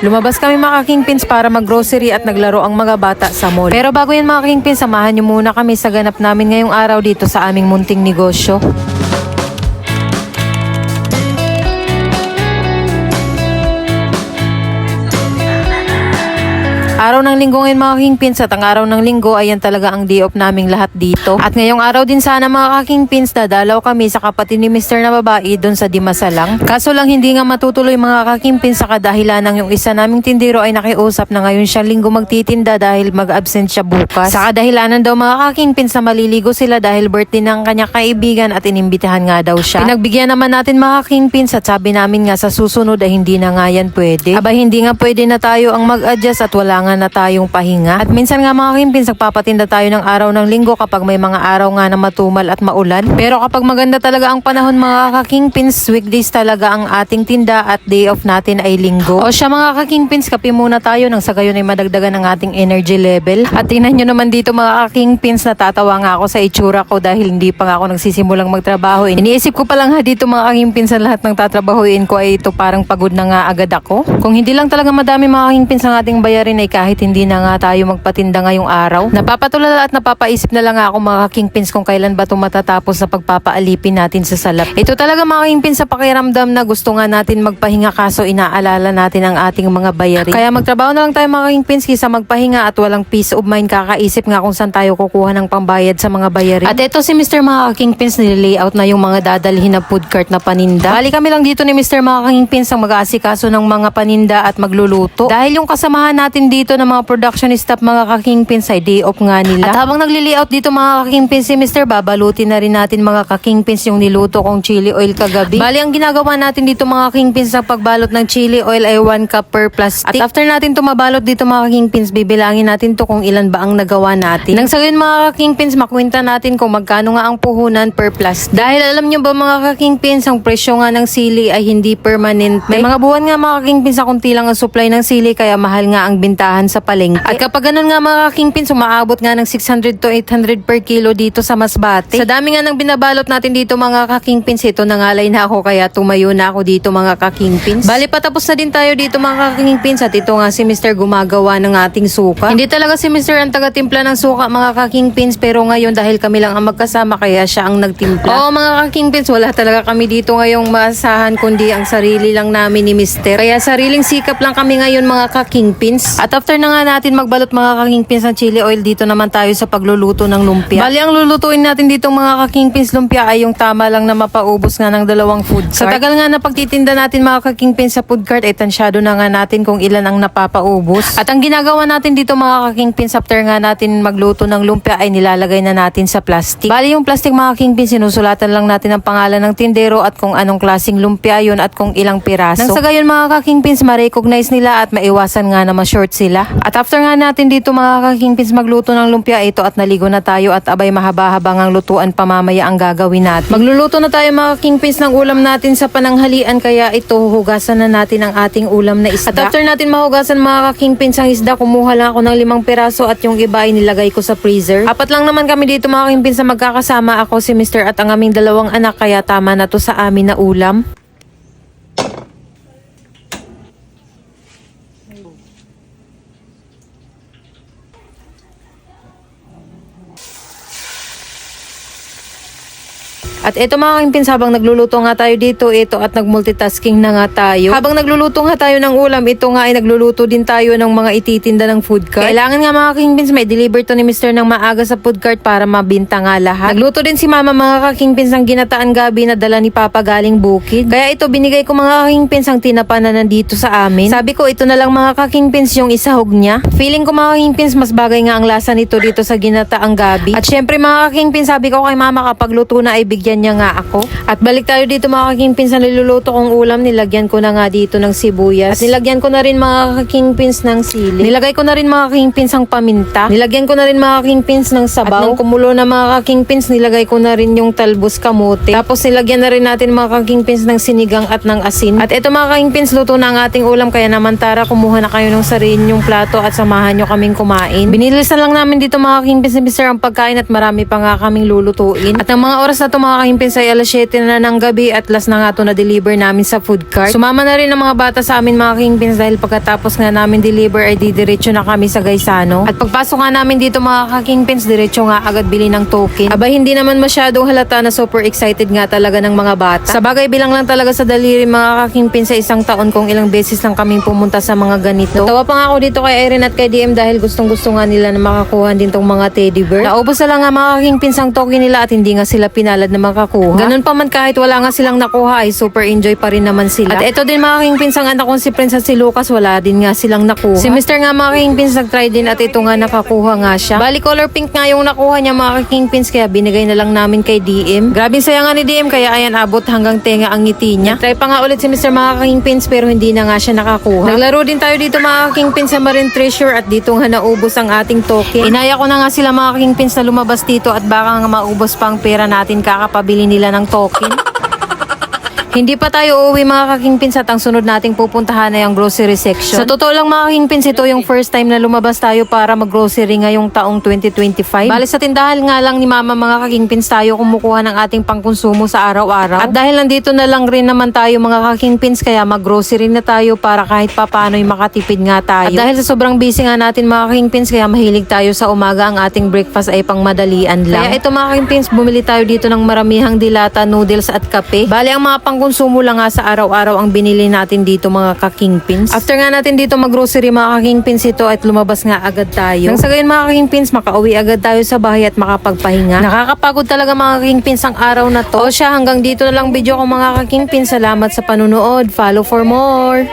Lumabas kami mga kingpins para mag-grocery at naglaro ang mga bata sa mall. Pero bago yan mga kingpins, samahan nyo muna kami sa ganap namin ngayong araw dito sa aming munting negosyo. Araw ng linggo ngayon mga kingpins at ang araw ng linggo ayan talaga ang day off naming lahat dito. At ngayong araw din sana mga kingpins dadalaw kami sa kapatid ni Mr. na babae doon sa Dimasalang. Kaso lang hindi nga matutuloy mga kingpins sa kadahilan ng yung isa naming tindero ay nakiusap na ngayon siyang linggo magtitinda dahil mag-absent siya bukas. Sa kadahilanan daw mga kingpins na maliligo sila dahil birthday ng kanya kaibigan at inimbitahan nga daw siya. Pinagbigyan naman natin mga kingpins at sabi namin nga sa susunod ay hindi na nga yan pwede. Aba hindi nga pwede na tayo ang mag-adjust at wala nga na tayong pahinga. At minsan nga mga kingpins, nagpapatinda tayo ng araw ng linggo kapag may mga araw nga na matumal at maulan. Pero kapag maganda talaga ang panahon mga kakingpins, weekdays talaga ang ating tinda at day off natin ay linggo. O siya mga kakingpins, kape muna tayo nang sa gayon ay madagdagan ang ating energy level. At tingnan nyo naman dito mga kakingpins, natatawa nga ako sa itsura ko dahil hindi pa nga ako nagsisimulang magtrabaho. Iniisip ko pa lang ha dito mga kakingpins sa lahat ng tatrabahuin ko ay ito parang pagod na nga agad ako. Kung hindi lang talaga madami mga kakingpins ang ating bayarin ay kahit hindi na nga tayo magpatinda ngayong araw. Napapatulala at napapaisip na lang ako mga kingpins kung kailan ba ito matatapos sa pagpapaalipin natin sa salap. Ito talaga mga kingpins sa pakiramdam na gusto nga natin magpahinga kaso inaalala natin ang ating mga bayarin. Kaya magtrabaho na lang tayo mga kingpins kisa magpahinga at walang peace of mind kakaisip nga kung saan tayo kukuha ng pambayad sa mga bayarin. At ito si Mr. mga kingpins nililayout na yung mga dadalhin na food cart na paninda. Bali kami lang dito ni Mr. mga kingpins ang mag-aasikaso ng mga paninda at magluluto. Dahil yung kasamahan natin dito ng mga production staff mga kakingpins ay day off nga nila. At habang nagli-layout dito mga kakingpins si Mr. babalutin na rin natin mga kakingpins yung niluto kong chili oil kagabi. Bali ang ginagawa natin dito mga kakingpins sa pagbalot ng chili oil ay 1 cup per plastic. At after natin to mabalot dito mga kakingpins, bibilangin natin to kung ilan ba ang nagawa natin. Nang sa gayon mga kakingpins, makwenta natin kung magkano nga ang puhunan per plastic. Dahil alam nyo ba mga kakingpins, ang presyo nga ng sili ay hindi permanent. May mga buwan nga mga kakingpins sa kunti lang ang supply ng sili kaya mahal nga ang bintahan sa palengke. At kapag ganun nga mga kakingpins, umaabot nga ng 600 to 800 per kilo dito sa Masbate. Sa dami nga ng binabalot natin dito mga kakingpins, ito nangalay na ako kaya tumayo na ako dito mga kakingpins. Bali patapos na din tayo dito mga kakingpins at ito nga si Mr. gumagawa ng ating suka. Hindi talaga si Mr. ang taga-timpla ng suka mga kakingpins pero ngayon dahil kami lang ang magkasama kaya siya ang nagtimpla. Oo mga kakingpins, wala talaga kami dito ngayong maasahan kundi ang sarili lang namin ni Mr. Kaya sariling sikap lang kami ngayon mga kakingpins. At after na nga natin magbalot mga kakingpins ng chili oil, dito naman tayo sa pagluluto ng lumpia. Bali ang lulutuin natin dito mga kakingpins lumpia ay yung tama lang na mapaubos nga ng dalawang food cart. Sa tagal nga na pagtitinda natin mga kakingpins sa food cart, ay tansyado na nga natin kung ilan ang napapaubos. At ang ginagawa natin dito mga kakingpins after nga natin magluto ng lumpia ay nilalagay na natin sa plastic. Bali yung plastic mga kakingpins, sinusulatan lang natin ang pangalan ng tindero at kung anong klaseng lumpia yun at kung ilang piraso. Nang sa gayon mga kakingpins, ma-recognize nila at maiwasan nga na ma-short sila. At after nga natin dito mga kakingpins magluto ng lumpia ito at naligo na tayo at abay mahaba-habang ang lutuan pamamaya ang gagawin natin. Magluluto na tayo mga kakingpins ng ulam natin sa pananghalian kaya ito hugasan na natin ang ating ulam na isda. At after natin mahugasan mga kakingpins ang isda, kumuha lang ako ng limang piraso at yung iba ay nilagay ko sa freezer. Apat lang naman kami dito mga kakingpins na magkakasama ako si Mr. at ang aming dalawang anak kaya tama na to sa amin na ulam. At ito mga kaimpins, habang nagluluto nga tayo dito, ito at nagmultitasking na nga tayo. Habang nagluluto nga tayo ng ulam, ito nga ay nagluluto din tayo ng mga ititinda ng food cart. Kailangan nga mga kingpins, may deliver to ni Mr. ng maaga sa food cart para mabinta nga lahat. Nagluto din si mama mga kakingpins ng ginataan gabi na dala ni Papa galing bukid. Kaya ito binigay ko mga kakingpins ang tinapa na nandito sa amin. Sabi ko ito na lang mga kakingpins yung isahog niya. Feeling ko mga kakingpins mas bagay nga ang lasa nito dito sa ginataang gabi. At syempre mga kakingpins sabi ko kay mama kapag luto na ay bigyan niya nga ako. At balik tayo dito mga kakingpins na kong ulam. Nilagyan ko na nga dito ng sibuyas. At nilagyan ko na rin mga kakingpins ng sili. Nilagay ko na rin mga kakingpins ang paminta. Nilagyan ko na rin mga kakingpins ng sabaw. At nang kumulo na mga kakingpins, nilagay ko na rin yung talbos kamote. Tapos nilagyan na rin natin mga kakingpins ng sinigang at ng asin. At ito mga kakingpins, luto na ang ating ulam. Kaya naman tara, kumuha na kayo ng sarili yung plato at samahan nyo kaming kumain. Binilisan lang namin dito mga kakingpins ni Mr. ang pagkain at marami pa nga kaming lulutuin. At ang mga oras na to mga kingpins ay alas 7 na ng gabi at last na nga to na deliver namin sa food cart. Sumama na rin ang mga bata sa amin mga kingpins dahil pagkatapos nga namin deliver ay didiretso na kami sa Gaisano. At pagpasok nga namin dito mga kakingpins, diretso nga agad bili ng token. Aba hindi naman masyadong halata na super excited nga talaga ng mga bata. Sa bagay bilang lang talaga sa daliri mga kakingpins sa isang taon kung ilang beses lang kaming pumunta sa mga ganito. Tawa pa nga ako dito kay Erin at kay DM dahil gustong gusto nga nila na makakuha din tong mga teddy bear. Naubos na lang nga mga kakingpins ang token nila at hindi nga sila pinalad na makakuha. Ganun pa man kahit wala nga silang nakuha ay super enjoy pa rin naman sila. At ito din mga kakingpins ang anak kong si Prince at si Lucas wala din nga silang nakuha. Si Mr. nga mga kakingpins nag-try din at ito nga nakakuha nga siya. Bali color pink nga yung nakuha niya mga kakingpins kaya binigay na lang namin kay DM. Grabing saya nga ni DM kaya ayan abot hanggang tenga ang ngiti niya. Try pa nga ulit si Mr. mga kakingpins pero hindi na nga siya nakakuha. Naglaro din tayo dito mga kakingpins sa Marine Treasure at dito nga naubos ang ating token. Inaya ko na nga sila mga kakingpins na lumabas dito at baka nga maubos pa ang pera natin kakapabili nila ng token. Hindi pa tayo uuwi mga kakingpins at ang sunod nating pupuntahan ay ang grocery section. Sa totoo lang mga kakingpins, ito yung first time na lumabas tayo para mag-grocery ngayong taong 2025. Bali sa tindahan nga lang ni mama mga kakingpins tayo kumukuha ng ating pangkonsumo sa araw-araw. At dahil nandito na lang rin naman tayo mga kakingpins, kaya mag-grocery na tayo para kahit papano'y makatipid nga tayo. At dahil sa sobrang busy nga natin mga kakingpins, kaya mahilig tayo sa umaga ang ating breakfast ay pang madalian lang. Kaya ito mga kakingpins, bumili tayo dito ng maramihang dilata, noodles at kape. Bali ang mga pangkonsumo lang nga sa araw-araw ang binili natin dito mga kakingpins. After nga natin dito mag-grocery mga kakingpins ito at lumabas nga agad tayo. Nang sa gayon mga kakingpins, makauwi agad tayo sa bahay at makapagpahinga. Nakakapagod talaga mga kakingpins ang araw na to. O siya, hanggang dito na lang video ko mga kakingpins. Salamat sa panunood. Follow for more.